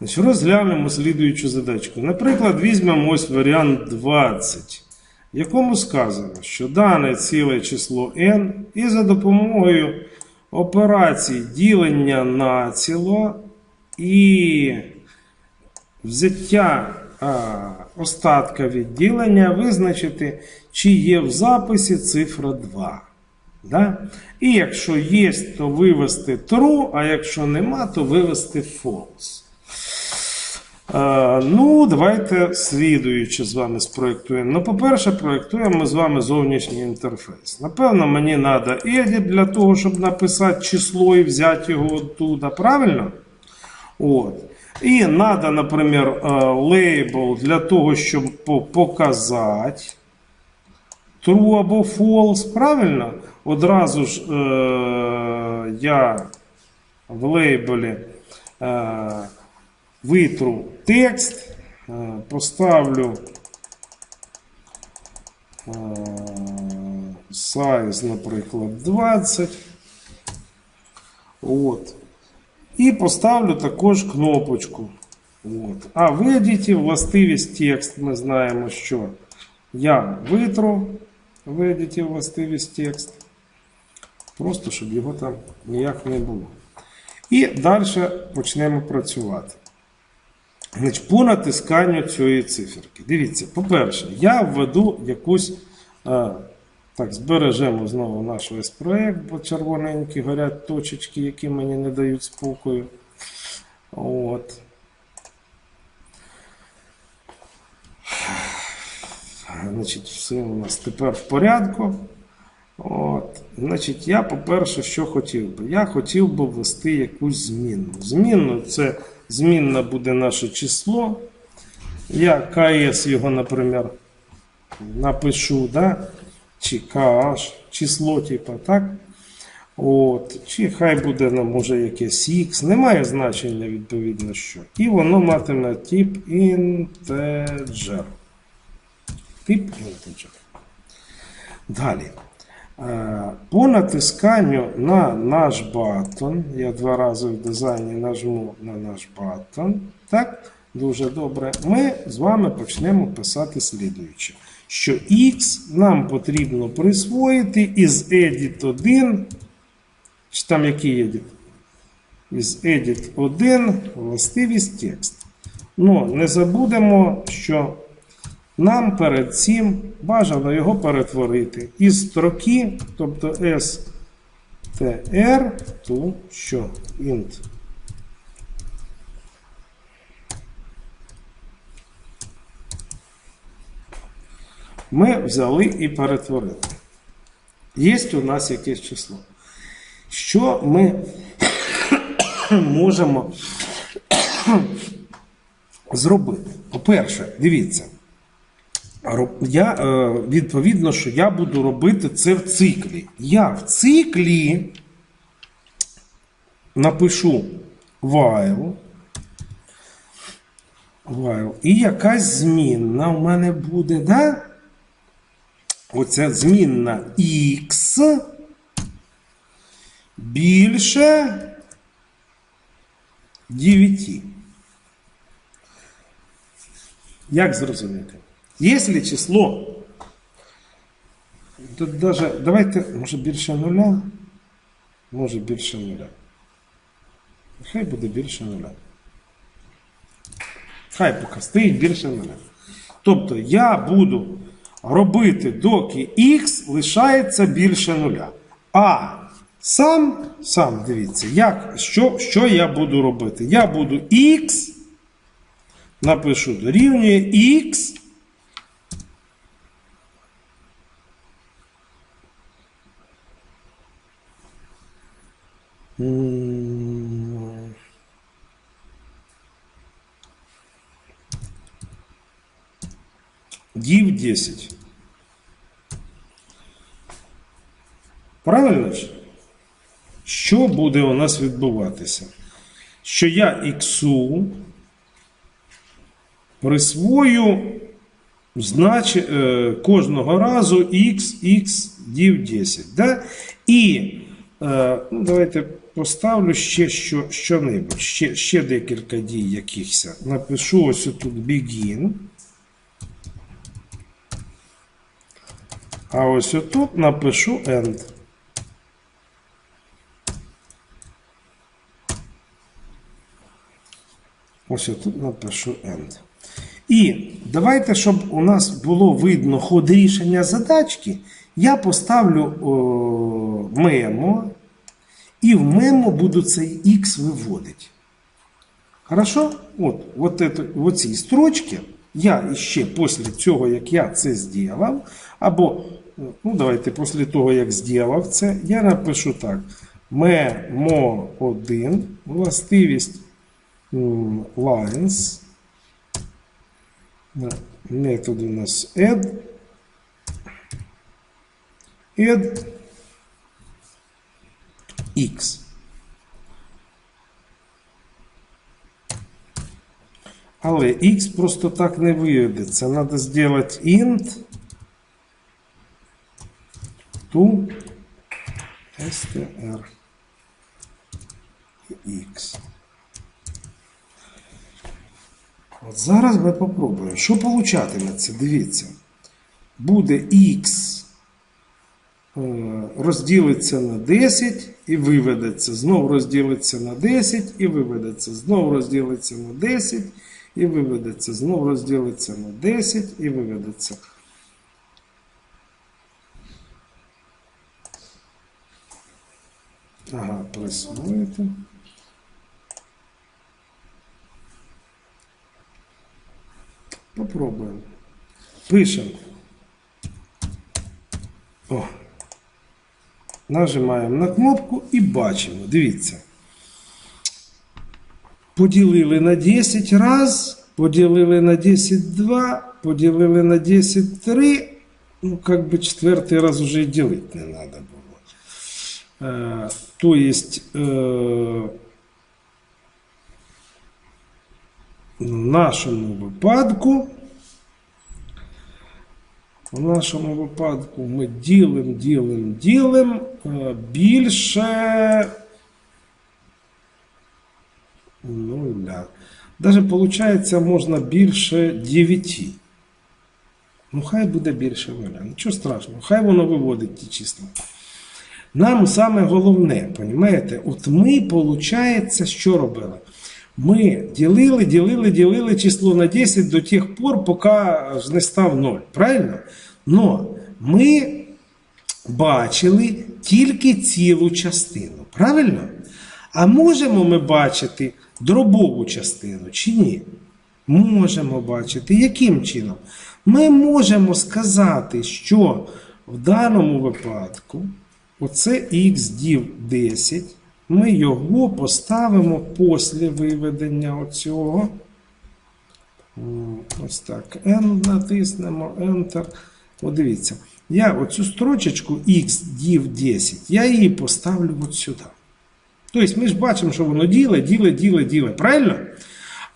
Значить, розглянемо слідуючу задачку. Наприклад, візьмемо ось варіант 20, в якому сказано, що дане ціле число n і за допомогою операцій ділення на ціло і взяття а, остатка відділення визначити, чи є в записі цифра 2. Да? І якщо є, то вивести true, а якщо нема, то вивести false. Е, ну, давайте слідуючи з вами спроєктуємо. Ну, по-перше, проєктуємо з вами зовнішній інтерфейс. Напевно, мені треба edit для того, щоб написати число і взяти його оттуда. Правильно? От. І треба, наприклад, е, лейбл для того, щоб показати true або false. Правильно? Одразу ж е, я в лейбелі е, витру текст, е, поставлю е, size, наприклад, 20. От. І поставлю також кнопочку. От. А в едіті властивість текст ми знаємо, що я витру в едіті властивість текст. Просто щоб його там ніяк не було. І далі почнемо працювати. Значить, по натисканню цієї циферки. Дивіться, по-перше, я введу якусь. е, так, збережемо знову наш весь проєкт, бо червоненькі горять точечки, які мені не дають спокою. От. Значить, все у нас тепер в порядку. От. Значить, я, по-перше, що хотів би? Я хотів би ввести якусь змінну. Змінну це змінна буде наше число. Я КС його, наприклад, напишу, да? чи KH, число, типу, так? От. Чи хай буде, ну, може, якесь X, немає значення, відповідно, що. І воно матиме тип integer. Тип integer. Далі. Е, По натисканню на наш батон, я два рази в дизайні нажму на наш батон. Так, дуже добре. Ми з вами почнемо писати слідуюче. Що X нам потрібно присвоїти із edit 1. Чи там який edit? Із edit 1 властивість текст. Ну, не забудемо, що нам перед цим бажано його перетворити із строки, тобто str, ту що int. Ми взяли і перетворили. Є у нас якесь число. Що ми можемо зробити? По-перше, дивіться. Я, е, відповідно, що я буду робити це в циклі. Я в циклі напишу while. While. І якась змінна в мене буде, да? Оця змінна x більше 9. Як зрозуміти? Якщо число, то даже, давайте, може більше нуля, може більше нуля. Хай буде більше нуля. Хай поки стоїть більше нуля. Тобто я буду робити, доки x лишається більше нуля. А сам, сам дивіться, як, що, що я буду робити? Я буду x, напишу дорівнює x. Дів 10. Правильно ж? Що буде у нас відбуватися? Що я іксу присвою значи, е, кожного разу x, x дів 10. Да? І е, ну, давайте поставлю ще що, що-небудь, ще, ще декілька дій якихось. Напишу ось тут begin. А ось тут напишу end. Ось тут напишу end. І давайте, щоб у нас було видно ход рішення задачки, я поставлю о, мемо, і в мемо буду цей X виводити. Хорошо? От, от, это, в цій строчці я ще після цього, як я це зробив, або, ну давайте, після того, як зробив це, я напишу так. Мемо 1, властивість lines. Метод у нас add. Add x. Але x просто так не виведеться. Надо сделать int to str x. От зараз ми попробуємо. Що получатиметься? Дивіться. Буде x розділиться на 10 і виведеться. Знову розділиться на 10 і виведеться. Знову розділиться на 10 і виведеться. Знову розділиться на 10 і виведеться. Ага, присвоїти. Попробуємо. Пишемо. О. Нажимаємо на кнопку і бачимо. Дивіться. Поділили на 10 раз, поділили на 10 2, поділили на 10 3. Ну, как бы четвертый раз уже и делать не надо было. Э, то есть э, в нашому випадку, в нашому випадку ми ділимо, ділимо, ділимо е, більше нуля. Даже виходить, можна більше 9. Ну, хай буде більше нуля. Нічого страшного, хай воно виводить ті числа. Нам саме головне, розумієте, от ми, виходить, що робили? Ми ділили, ділили, ділили число на 10 до тих пор, поки ж не став 0. Правильно? Но ми бачили тільки цілу частину. Правильно? А можемо ми бачити дробову частину чи ні? Можемо бачити. Яким чином? Ми можемо сказати, що в даному випадку оце х дів 10. Ми його поставимо після виведення оцього. Ось так. N натиснемо, Enter. О, дивіться. Я оцю строчечку x div 10, я її поставлю от сюди. Тобто ми ж бачимо, що воно діле, діле, діле, діле. Правильно?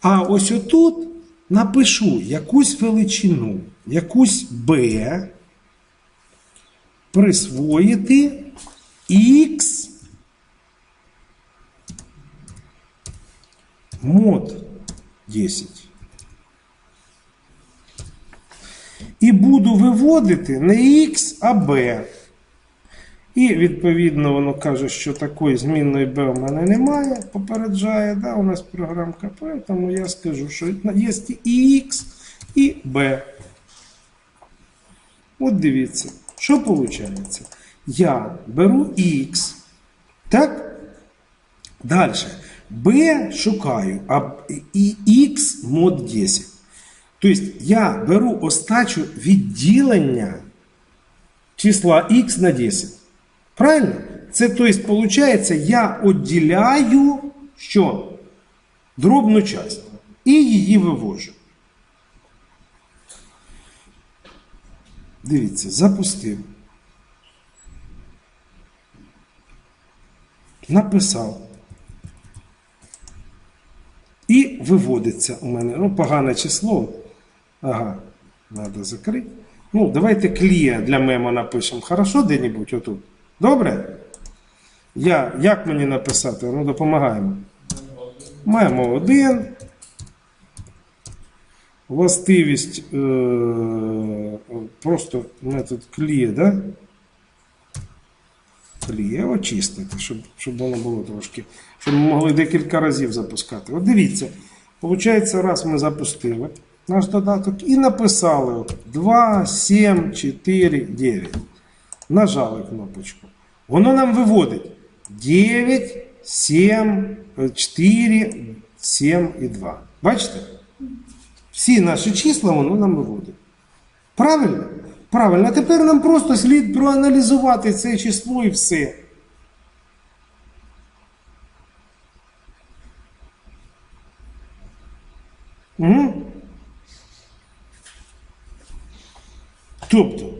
А ось отут напишу якусь величину, якусь b, присвоїти x мод 10. І буду виводити не X, а B. І відповідно воно каже, що такої змінної B у мене немає, попереджає, да, у нас програмка, тому я скажу, що є і X, і B. От дивіться, що виходить? Я беру X, так? Далі. B шукаю, а і X мод 10. Тобто я беру остачу відділення числа X на 10. Правильно? Це, тобто, виходить, я відділяю що? Дробну частину і її вивожу. Дивіться, запустив. Написав. І виводиться у мене. Ну, погане число. Ага, треба закрити. Ну, давайте клія для мема напишемо. Хорошо де-небудь отут? Добре? Я, як мені написати? Ну, допомагаємо. Маємо один. Властивість е, просто метод кліє, да? Кліє очистити, щоб, щоб воно було трошки. Щоб ми могли декілька разів запускати. От дивіться, виходить, раз ми запустили наш додаток і написали 2, 7, 4, 9. Нажали кнопочку. Воно нам виводить 9, 7, 4, 7 і 2. Бачите? Всі наші числа воно нам виводить. Правильно? Правильно. А тепер нам просто слід проаналізувати це число і все. Угу. Тобто,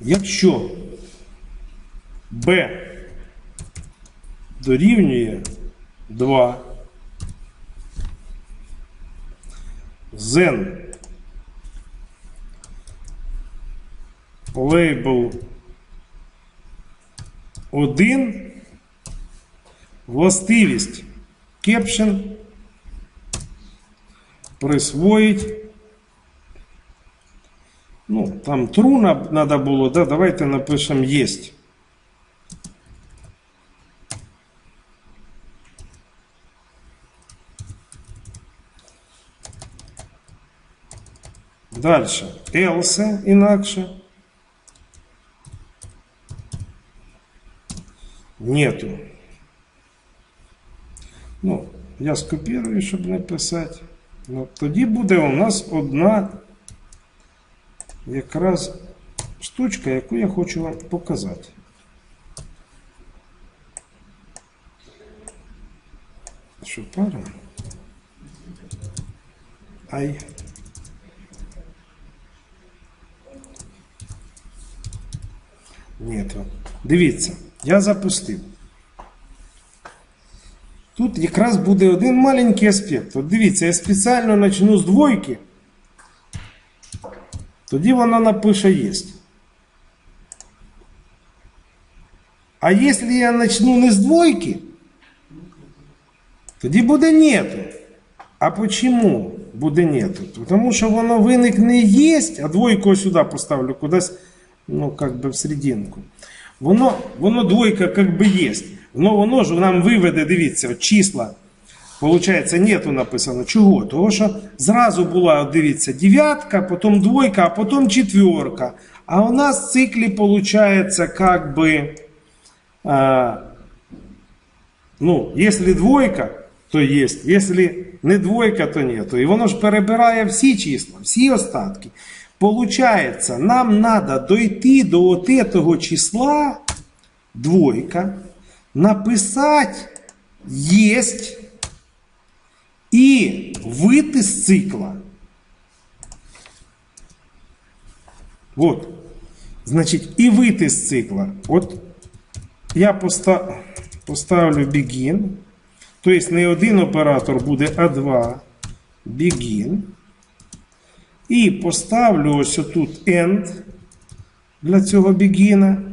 якщо b дорівнює 2, then label 1 властивість. Caption присвоїть. Ну, там тру надо було, да, давайте напишемо єсть. Дальше. Else інакше. Нету. Ну, я скопірую, щоб не писати. Ну, тоді буде у нас одна якраз штучка, яку я хочу вам показати. Що пара? Ай. Нету. Дивіться, я запустив. Тут якраз буде один маленький аспект. От дивіться, я спеціально почну з двойки. Тоді вона напише єсть. А якщо я почну не з двойки, тоді буде нету. А почему буде нету? Тому що воно виникне єсть, а двойку сюди поставлю кудись, ну, как би в серединку. Воно, воно двойка как би є. Но воно ж нам виведе, дивіться, от числа. Получається, нету написано. Чого? Того, що зразу була, от дивіться, дев'ятка, потім двойка, а потім четверка. А у нас в циклі получается как бы, а, ну, если двойка, то есть, если не двойка, то нету. І воно ж перебирає всі числа, всі остатки. Получается, нам надо дойти до от этого числа, двойка, написать есть і вийти з цикла. От. Значить, і вийти з цикла. От я поста... поставлю begin. Тобто не один оператор буде, а два. Begin. І поставлю ось тут end для цього begin.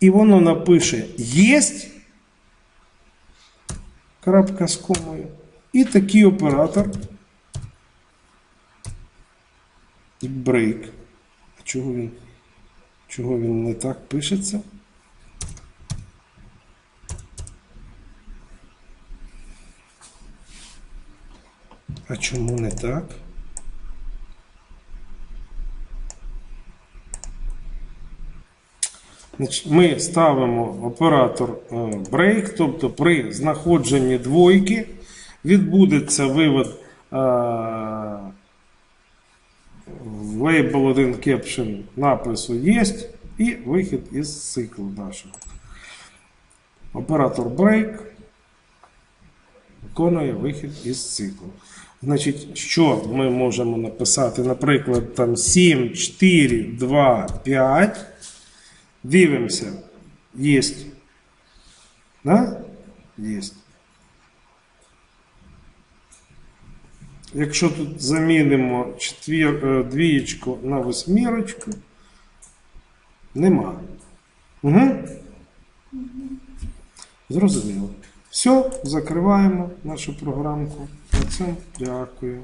І воно напише єсть крапка з комою. І такий оператор. Break. А чого він? Чого він не так пишеться? А чому не так? Ми ставимо оператор е, break, тобто при знаходженні двойки відбудеться вивод е, label 1 caption напису єсть і вихід із циклу нашого. Оператор break виконує вихід із циклу. Значить, що ми можемо написати? Наприклад, там 7, 4, 2, 5. Дивимося. Єсть. Да? Єсть. Якщо тут замінимо четвір, е, двієчку на восьмірочку, нема. Угу. Зрозуміло. Все, закриваємо нашу програмку. На цьому дякую.